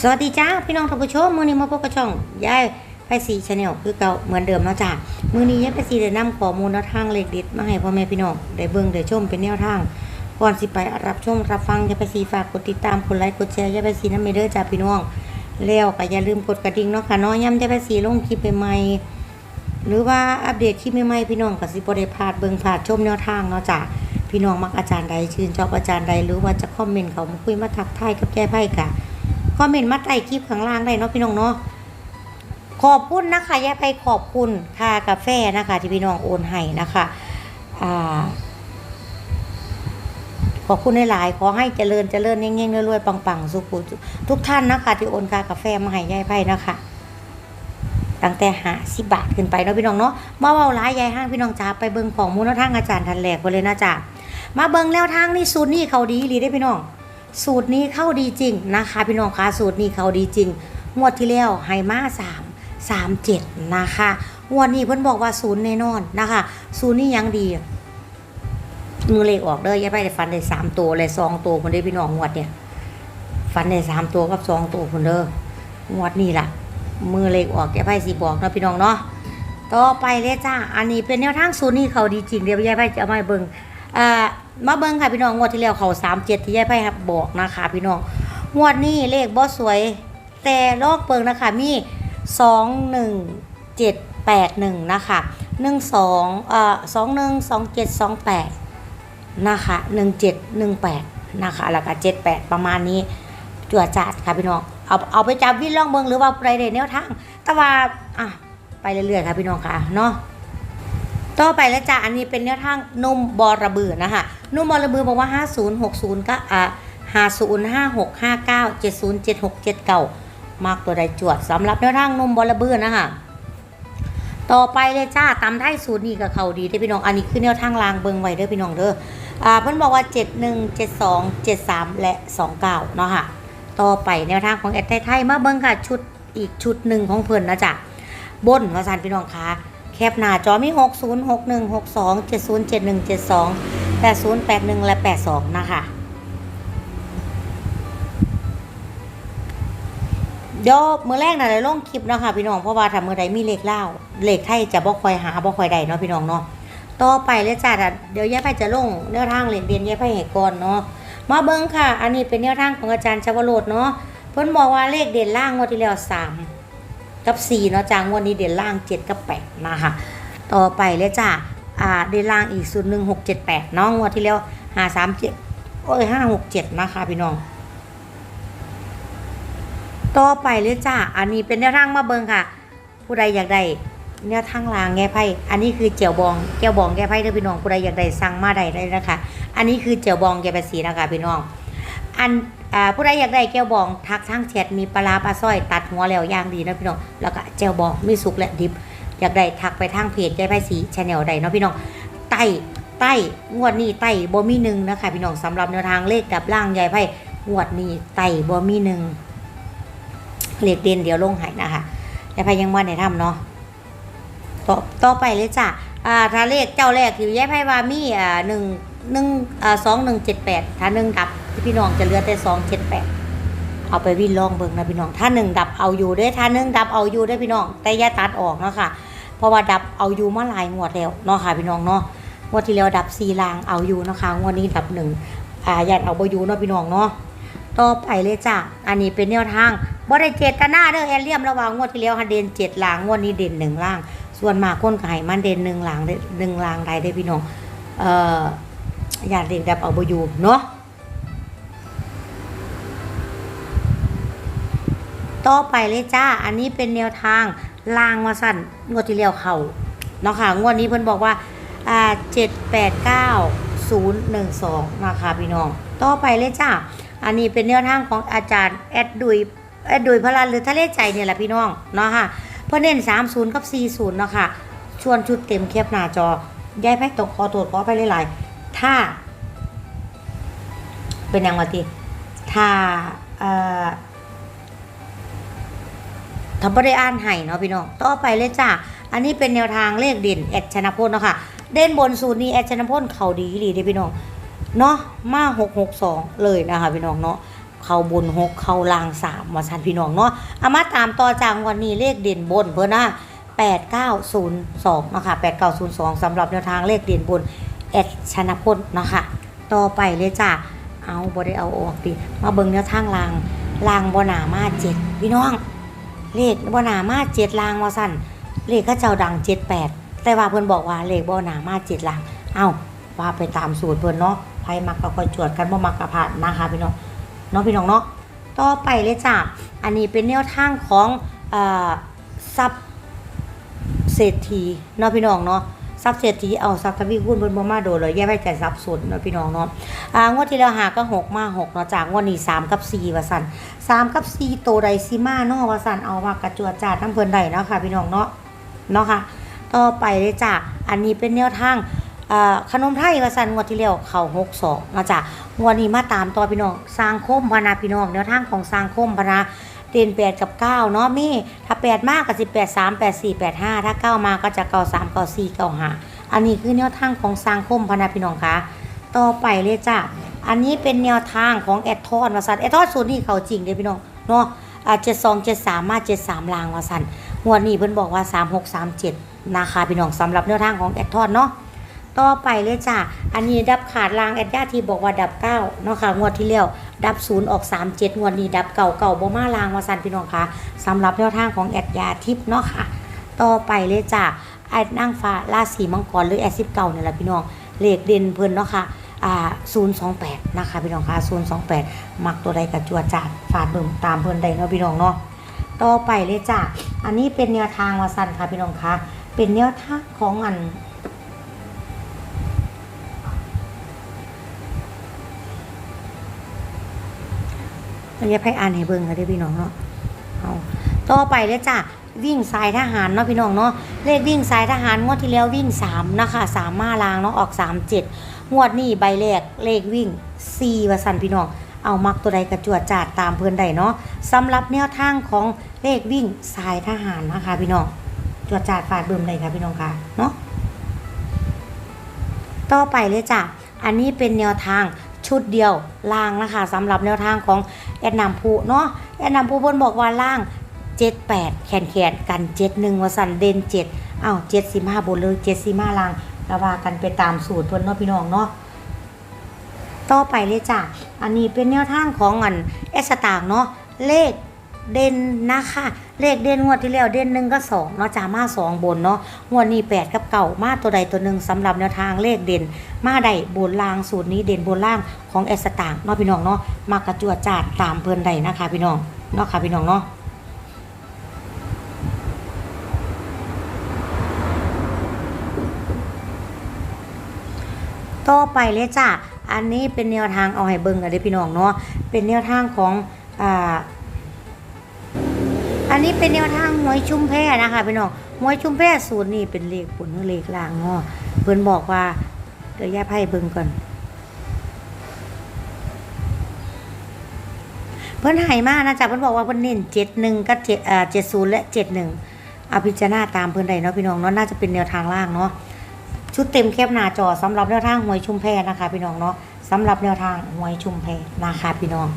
สวัสดีจ้าพี่น้องท่านผู้ชมมือนี้มาพบกับช่องยายไพสีชาแนลคือเก่าเหมือนเดิมเนาะจ้ามือนี้ยายไพสีได้นำข้อมูลแนวทางเลขเด็ดมาให้พ่อแม่พี่น้องได้เบิ่งได้ชมเป็นแนวทางก่อนสิไปรับชมรับฟังยายไพสีฝากกดติดตามกดไลค์กดแชร์ยายไพสีนำไปเด้อจ้าพี่น้องแล้วก็อย่าลืมกดกระดิ่งเนาะค่ะนาะย้ำยายไพสีลงคลิปใหม่หรือว่าอัปเดตคลิปใหม่ๆพี่น้องก็สิบ่ได้พลาดเบิ่งพลาดชมแนวทางเนาะจ้าพี่น้องมักอาจารย์ใดชื่นชอบอาจารย์ใดหรือว่าจะคอมเมนต์เขามาคุยมาทักทายกับแก้ไพ่ค่ะ คอมเมนต์มาใต้คลิปข้างล่างได้เนาะพี่น้องเนาะขอบคุณนะคะยายไปขอบคุณค่ากาแฟนะคะ ที่พี่น้องโอนให้นะคะอ่าขอบคุณหลายๆขอให้เจริญเจริญเง่งๆรวยๆปังๆสุขุทุกท่านนะคะ ที่โอนค่ากาแฟมาให้ยายไพ่นะคะตั้งแต่หาสิบบาทขึ้นไปเนาะพี่น้องเนาะมาเว้าร้ายยายห้างพี่น้องจ๋าไปเบิ่งของมูลทางอาจารย์ทันแหลกไปเลยนะจ๊ะมาเบิ่งแล้วทางนี่สูตรนี่เขาดีหรือได้พี่น้อง สูตรนี้เข้าดีจริงนะคะพี่น้องคะสูตรนี้เข้าดีจริง งวดที่แล้วไฮมาสามสามเจ็ดนะคะงวดนี้เพิ่นบอกว่าศูนย์แน่นอนนะคะศูนย์นี่ยังดีมือเลขออกเด้อย่าไปได้ฟันได้สามตัวเลยสองตัวคนได้พี่น้องงวดเนี่ยฟันได้สามตัวกับสองตัวคนเด้องวดนี้ล่ะมือเลขออกย่าไปสิบอกนะพี่น้องเนาะต่อไปเลยจ้า อันนี้เป็นแนวทางศูนย์นี่เขาดีจริงเดี๋ยวยายไปจะเอามาเบิ่ง อ่ามาเบิ่งค่ะพี่น้องงวดที่แล้วเขาสามเจ็ดที่ยายไพ่ครับบอกนะคะ พี่น้องงวดนี้เลขบ่สวย แต่ลอกเบิ่งนะคะมีสองหนึ่งเจ็ดแปดหนึ่งนะคะหนึ่งสองเอ่อสองหนึ่งสองเจ็ดสองแปดนะคะหนึ่งเจ็ดหนึ่งแปดนะคะแล้วก็เจ็ดแปดประมาณนี้จวดจัดค่ะพี่น้องเอาเอาไปจับวิ่งล่องเบิ่งหรือว่าไรเดนแนวทางแต่ว่าอะไปเรื่อยๆค่ะพี่น้องค่ะเนาะ ต่อไปแล้วจ้ะอันนี้เป็นแนวทางนุ่มบอระเบือนะคะนุ่มบอระเบือบอกว่า 5060 ก็อ่า505659 707679 มากตัวใดจวดสำหรับแนวทางนุ่มบอระเบือนะคะต่อไปเลยจ้าตำได้สูตรนี้กับเขาดีได้พี่น้องอันนี้คือแนวทางรางเบิงไว้เด้อพี่น้องเด้ออ่าเพิ่นบอกว่า 71 72 73 และ 29เนาะค่ะต่อไปแนวทางของแอดไทยๆมาเบิงค่ะชุดอีกชุดหนึ่งของเพิ่นนะจ๊ะบนวาสันพี่น้องคะ แคปหน้าจอมี 60 61 62 70 71 72 80 81 และ 82 นะคะ เดี๋ยวมือแรกน่ะได้ลงคลิปเนาะค่ะพี่น้องเพราะว่าถ้ามือใดมีเลขเล่าเลขไทยจะบ่คอยหาบ่คอยได้เนาะพี่น้องเนาะต่อไปเลยจ้าเดี๋ยวแยายไพ่จะลงแนวทางเลขเรียนยายไพ่ให้ก่อนเนาะมาเบิ่งค่ะ อันนี้เป็นแนวทางของอาจารย์ชวโรดเนาะเพิ่นบอกว่าเลขเด่นล่างงวดที่แล้ว3 กับ4เนาะจ้างวันนี้เด่นล่าง7กับ8นะคะต่อไปเลยจ้าอ่าเด่นล่างอีกศูนย์หนึ่งหกเจ็ดแปดน้องงวดที่แล้วหาสามเจ็ดโอ้ยห้าหกเจ็ดนะคะพี่น้อง ต่อไปเลยจ้าอันนี้เป็นแนวทางมาเบิงค่ะ ผู้ใดอยากได้แนวทางลางแง่ไพ่ อันนี้คือเจียวบองแก้วบองแก้ไพ่เด้อพี่น้องผู้ใดอยากได้สั่งมาได้ได้นะคะ อันนี้คือเจียวบองแก้ภาษีนะคะพี่น้อง อัน อ่าผู้ใดอยากได้แก้วบองทักทางแชทมีปลาปลาสร้อยตัดหัวแล้วย่างดีนะพี่น้องแล้วก็แจ่วบองมีสุกและดิบ อยากได้ทักไปทางเพจยายไพ่สีชาแนลใดเนาะพี่น้องไต้ไต้งวดนี้ไต้บ่มีหนึ่งนะคะพี่น้องสำหรับแนวทางเลขดับล่างยายไพ่งวดนี้ไต้บ่มีหนึ่งเลขเด่นเดี๋ยวลงให้นะคะยายไพ่ยังว่าในถ้ำเนาะต่อต่อไปเลยจ้ะอ่าถ้าเลขเจ้าแรกคือยายไพ่ว่ามีอ่าหนึ่งหนึ่งอ่าสองหนึ่งเจ็ดแปดถ้าหนึ่งดับ พี่น้องจะเหลือแต่สองเจ็ดแปดเอาไปวิ่งลองเบิ่งนะพี่น้อง ถ้าหนึ่งดับเอาอยู่ด้อถ้าหนึ่งดับเอาอยู่ด้อพี่น้อง แต่อย่าตัดออกเนาะค่ะ เพราะว่าดับเอาอยู่มาหลายงวดแล้วเนาะค่ะพี่น้องเนาะ งวดที่แล้วดับสี่ลางเอาอยู่นะคะ งวดนี้ดับหนึ่งอ่าญาตเอาบ่อยู่เนาะพี่น้องเนาะ ต่อไปเลยจ้ะ อันนี้เป็นแนวทางบ่ได้เจตนาเด้อแอลเลียมระหว่างงวดที่แล้วค่ะเด่นเจ็ดลางงวดนี้เด่นหนึ่งล่าง ส่วนมากคนก็ให้มันเด่นหนึ่งลางเด้อหนึ่งลางใดได้พี่น้อง เอ่อญาติเด็กดับเอาบ่อยู่เนาะ ต่อไปเลยจ้า อันนี้เป็นแนวทางลางมาสั่นงวดที่เลี้ยวเขาเนาะค่ะงวดนี้เพิ่นบอกว่าอ่าเจ็ดแปดเก้าศูนย์หนึ่งสองนะคะพี่น้อง ต่อไปเลยจ้า อันนี้เป็นแนวทางของอาจารย์แอดดุยแอดดุยพลานหรือทะเลใจเนี่ยแหละพี่น้องเนาะค่ะเพื่อเน้นสามศูนย์กับสี่ศูนย์เนาะค่ะชวนชุดเต็มแคบหน้าจอยายแพ็กตกคอตรวจขอไปหลายๆถ้า เป็นยังไงทีถ้าเอ่อ ทำไม่ได้อ่านให้เนาะพี่น้องต่อไปเลยจ้าอันนี้เป็นแนวทางเลขเด่นแอดชนะพลเนาะค่ะเด่นบนสูตรนี้แอดชนะพลเขาดีดีเด้พี่น้องเนาะมาหกหกสองเลยนะคะพี่น้องเนาะเขาบนหกเขาลางสามมาสันพี่น้องเนาะเอามาตามต่อจากวันนี้เลขเด่นบนเพื่อนะ8902นะคะ8902สำหรับแนวทางเลขเด่นบนแอดชนะพลนะคะต่อไปเลยจ้ะเอาบ่ได้เอาออกดิมาเบิ่งแนวทางลางลางบนามาเจ็ดพี่น้อง เลขบนามาเจ็ดลางว่าสั่นเลขก็เจ้าดังเจ็ดแปดแต่ว่าเพิ่นบอกว่าเลขบนามาเจ็ดลาง เอ้าว่าไปตามสูตรเพิ่นเนาะใครมักก็คอยจวดกันบ่มักก็ผ่านนะคะพี่น้องเนาะพี่น้องเนาะต่อไปเลยจ้าอันนี้เป็นแนวทางของอซับเศรษฐีเนาะพี่น้องเนาะ ซับเศรษฐีเอาซับทวีคูณเพิ่นบ่มาโดนเลยแยกไว้ใจซับสนเนาะพี่น้องเนาะอ่างวดที่แล้วหาก็หกมาหกเนาะจากงวดนี้สามกับสี่ว่าสั่นสามกับสี่โตใดซิมาเนาะว่าสั่นเอาว่ากระจวดจาดน้ำเพิ่นได้เนาะค่ะพี่น้องเนาะเนาะค่ะ ต่อไปเลยจ้ะอันนี้เป็นแนวทางอ่อขนมไทยว่าสันงวดที่แล้วเขาหกสองมาจ้ะงวดนี้มาตามต่อพี่น้องสร้างคมพนาพี่น้องแนวทางของสร้างคมพนา เด่นแปดกับเก้าเนาะมี่ถ้าแปดมากก็สิแปดสามแปดสี่แปดห้าถ้าเก้ามาก็จะเก้าสามเก้าสี่เก้าห้าอันนี้คือแนวทางของสร้างคมพนาพี่น้องคะต่อไปเลยจ้ะอันนี้เป็นแนวทางของแอดทอนวาสันแอดทอนสูตรนี้เขาจริงเด้พี่น้องเนาะเจ็ดสองเจ็ดสามมาเจ็ดสามลางวาสันงวดนี้เพิ่นบอกว่าสามหกสามเจ็ดนะคะพี่น้องสำหรับแนวทางของแอดทอนเนาะต่อไปเลยจ้ะอันนี้ดับขาดรางแอดย่าที่บอกว่าดับเก้าเนาะค่ะงวดที่แล้ว ดับศูนย์ออก 3 7งวดนี้ดับเก่าเก่าบ่มาลางวาสันพี่น้องคะสำหรับแนวทางของแอดยาทิพย์เนาะค่ะ ต่อไปเลยจ้ะแอดนางฟ้าราศีมังกรหรือแอดซิบเก่าเนี่ยแหละพี่น้องเลขเด่นเพิ่นเนาะค่ะอ่า028 นะคะพี่น้องคะ028 มักตัวใดกับจัวจัดฝาดเบิ่มตามเพิ่นได้เนาะพี่น้องเนาะต่อไปเลยจ้ะอันนี้เป็นแนวทางวาสันค่ะพี่น้องคะเป็นแนวทางของอัน เราจะให้อ่านให้เบิ่งค่ะเด้อพี่น้องเนาะเอาต่อไปเลยจ้ะวิ่งสายทหารเนาะพี่น้องเนาะเลขวิ่งสายทหารงวดที่แล้ววิ่งสามนะคะสามมาลางเนาะออกสามเจ็ดงวดนี้ใบแรกเลขวิ่งสี่วาสันพี่น้องเอามักตัวใดกระจวดจาดตามเพื่อนใดเนาะสำหรับแนวทางของเลขวิ่งสายทหารนะคะพี่น้องจวดจาดฝาดเบิ่มใดค่ะพี่น้องค่ะเนาะต่อไปเลยจ้ะอันนี้เป็นแนวทาง ชุดเดียวล่างนะคะสำหรับแนวทางของแอดนำผู้เนาะแอดนำผู้เพิ่นบอกว่าล่าง 78 แขนแขนกัน 71ว่าสันเด่น7อ้าว75บนเลย75ล่างระว่ากันไปตามสูตรเพิ่นเนาะพี่น้องเนาะต่อไปเลยจ้ะ อันนี้เป็นแนวทางของอันเอสตางเนาะเลข เด่นนะคะ เลขเด่นงวดที่แล้วเด่นหนึ่งก็สองเนาะจามาสองบนเนาะงวดนี้แปดกับเก่ามาตัวใดตัวหนึ่งสำหรับแนวทางเลขเด่น มาใดบนล่างสูตรนี้เด่นบนล่างของเอสตางเนาะพี่น้องเนาะมากระจวดจาดตามเพิ่นใดนะคะ พี่น้องเนาะค่ะพี่น้องเนาะต่อไปเลยจ้ะอันนี้เป็นแนวทางเอาให้เบิ่งกันเด้อพี่น้องเนาะเป็นแนวทางของอ่า อันนี้เป็นแนวทางหวยชุมแพนะคะพี่น้องหวยชุมแพสูตรนี้เป็นเลขบนหรือเลขล่างเนาะเพิ่อนบอกว่าเดี๋ยวแยกให้เบิ่งก่อน เพิ่อนให้มากนะจ๊ะเพิ่อนบอกว่าเพิ่อนเน้น71กับ7อ่า70และ71เอาพิจารณาตามเพิ่อนได้เนาะพี่น้องเนาะน่าจะเป็นแนวทางล่างเนาะชุดเต็มแคบหน้าจอสำหรับแนวทางหวยชุมแพนะคะ พี่น้องเนาะสำหรับแนวทางหวยชุมแพนะคะพี่น้อง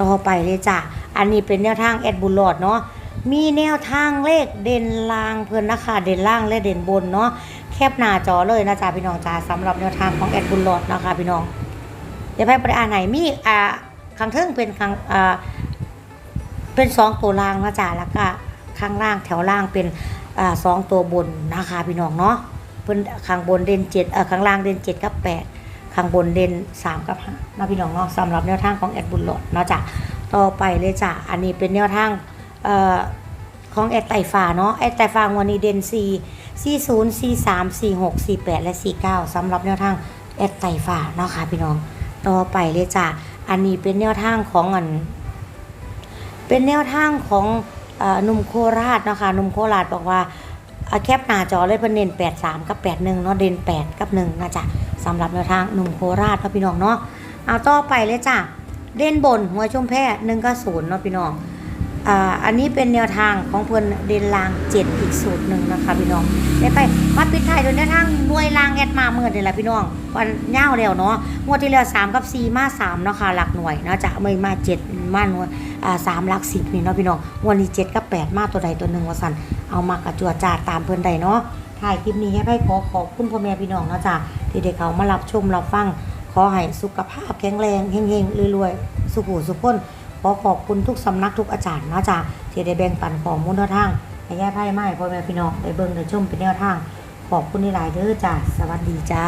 ต่อไปเลยจ้ะอันนี้เป็นแนวทางแอดบุญหลอดเนาะ มีแนวทางเลขเด่นล่างเพื่อนนะคะเด่นล่างและเด่นบนเนาะแคบหน้าจอเลยนะจ๊ะพี่น้องจ้าสำหรับแนวทางของแอดบุญหลอดนะคะพี่น้อง เดี๋ยวไปประอ่านไหนมีอ่าข้างเทิงเป็นข้างอ่าเป็นสองตัวล่างนะจ๊ะแล้วก็ข้างล่างแถวล่างเป็นอ่าสองตัวบนนะคะพี่น้องเนาะเพิ่นข้างบนเด่นเจ็ดเออข้างล่างเด่นเจ็ดกับแปดข้างบนเด่นสามกับห้านะพี่น้องเนาะสำหรับแนวทางของแอดบุญหลอดเนาะจ้ะต่อไปเลยจ้ะอันนี้เป็นแนวทาง ออของแอดไตฟ้าเนาะแอดไตฟ้าวันนี้เด่นสี่สี่ศูนย์ซีสามซีหกซีแปดและสี่เก้าสำหรับแนวทางแอดไตฟ้าเนาะค่ะพี่น้องต่อไปเลยจ้ะอันนี้เป็นแนวทางของอันเป็นแนวทางของอหนุ่มโคราชเนาะค่ะหนุ่มโคราชบอกว่าแคปหน้าจอเลยเพิ่นเน้น83 กับ 81เนาะเด่น 8 กับ 1นะจ๊ะสำหรับแนวทางหนุ่มโคราชเนาะพี่น้องเนาะเอาต่อไปเลยจ้ะเด่นบนหัวชมแพ้1กับ0เนาะพี่น้อง อ่าอันนี้เป็นแนวทางของเพิ่นเด่นลาง7อีกสูตรหนึ่งนะคะพี่น้องได้ไปมาปิดท้ายด้วยแนวทางหน่วยลางแอดมาเมื่อเดือนละพี่น้องวันยาวแล้วเนาะงวดที่แล้ว3กับ4มา3เนาะค่ะหลักหน่วยเนาะจะไม่มา7มาหน่วยอ่าสามหลักสิบนี่เนาะพี่น้องงวันนี้เจ็ดกับแปดมาตัวใดตัวหนึ่งวสันเอามากระจัวจ่าตามเพิ่นใดเนาะถ่ายคลิปนี้ให้ไพ่ขอขอบคุณพ่อแม่พี่น้องเนาะจ้ะที่ได้เขามารับชมรับฟังขอให้สุขภาพแข็งแรงเฮงๆรวยๆสุขุสุขพ้น ขอขอบคุณทุกสำนักทุกอาจารย์นะจ๊ะที่ได้แบ่งปันของมูลแนวทางให้ย่ไพ่ไม่พ่อแม่พี่น้องได้เบิ่งได้ชมเป็นแนวทาง ขอบคุณหลายเด้อจ้ะสวัสดีจ้า